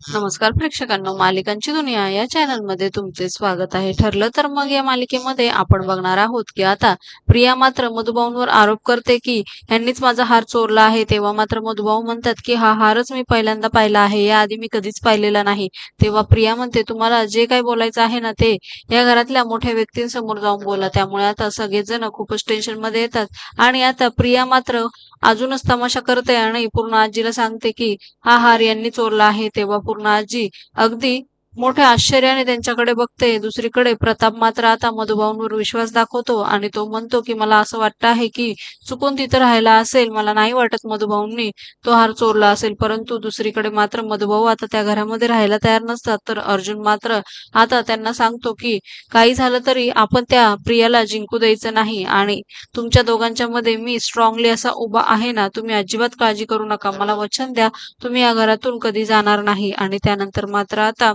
नमस्कार प्रेक्षकांनो मालिकांची दुनिया या चॅनलमध्ये तुमचे स्वागत आहे. ठरलं तर मग या मालिकेमध्ये आपण बघणार आहोत की आता प्रिया मात्र मधुभाऊंवर आरोप करते की यांनीच माझा हार चोरला आहे. तेव्हा मात्र मधुभाऊ म्हणतात की हा हारच मी पहिल्यांदा पाहिला आहे. याआधी मी कधीच पाहिलेला नाही. तेव्हा प्रिया म्हणते तुम्हाला जे काही बोलायचं आहे ना ते या घरातल्या मोठ्या व्यक्तींसमोर जाऊन बोला. त्यामुळे आता सगळेजण खूपच टेन्शनमध्ये येतात. आणि आता प्रिया मात्र अजूनच तमाशा करते आणि पूर्ण आजीला सांगते की हा हार यांनी चोरला आहे. तेव्हा पूर्णाजी अगदी मोठ्या आश्चर्याने त्यांच्याकडे बघते. दुसरीकडे प्रताप मात्र आता मधुभाऊंवर विश्वास दाखवतो आणि तो म्हणतो की मला असं वाटतं आहे की चुकून तिथं राहायला असेल मला नाही वाटत मधुभाऊंनी तो हार चोरला असेल. परंतु दुसरीकडे मात्र मधुभाऊ आता त्या घरामध्ये राहायला तयार नसतात. तर अर्जुन मात्र आता त्यांना सांगतो की काही झालं तरी आपण त्या प्रियाला जिंकू द्यायचं नाही आणि तुमच्या दोघांच्या मध्ये मी स्ट्रॉंगली असा उभा आहे ना तुम्ही अजिबात काळजी करू नका. मला वचन द्या. तुम्ही या घरातून कधी जाणार नाही. आणि त्यानंतर मात्र आता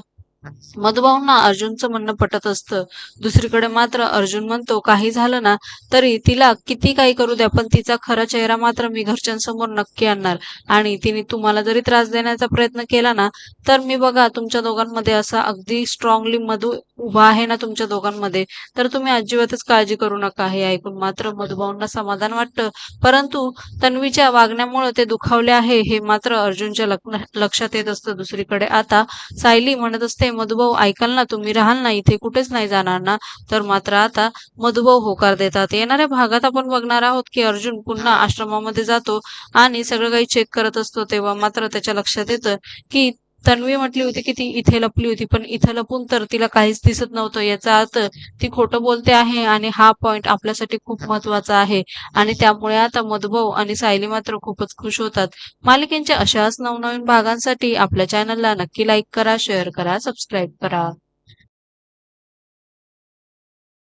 मधुभाऊंना अर्जुनचं म्हणणं पटत असतं. दुसरीकडे मात्र अर्जुन म्हणतो काही झालं ना तरी तिला किती काही करू द्या पण तिचा खरा चेहरा मात्र मी घरच्यांसमोर नक्की आणणार. आणि तिने तुम्हाला जरी त्रास देण्याचा प्रयत्न केला ना तर मी बघा तुमच्या दोघांमध्ये असा अगदी स्ट्रॉंगली मधु उभा आहे ना तुमच्या दोघांमध्ये तर तुम्ही अजिबातच काळजी करू नका. हे ऐकून मात्र मधुभाऊंना समाधान वाटतं. परंतु तन्वीच्या वागण्यामुळे ते दुखावले आहे हे मात्र अर्जुनच्या लक्षात येत असतं दुसरीकडे. आता सायली म्हणत असते मधुभाऊ ऐकाल ना तुम्ही? राहाल ना इथे कुठेच नाही जाणार ना? तर मात्र आता मधुभाऊ होकार देतात. येणाऱ्या भागात आपण बघणार आहोत की अर्जुन पुन्हा आश्रमामध्ये जातो आणि सगळं काही चेक करत असतो तेव्हा मात्र त्याच्या लक्षात येतं की तन्वी म्हटली होती की ती इथे लपली होती पण इथे लपून तर तिला काहीच दिसत नव्हतं. याचा अर्थ ती खोटं बोलते आहे आणि हा पॉइंट आपल्यासाठी खूप महत्त्वाचा आहे आणि त्यामुळे आता मधुभाऊ आणि सायली मात्र खूपच खुश होतात. मालिकेंच्या अशाच नवनवीन भागांसाठी आपल्या चॅनलला नक्की लाईक करा शेअर करा सबस्क्राईब करा.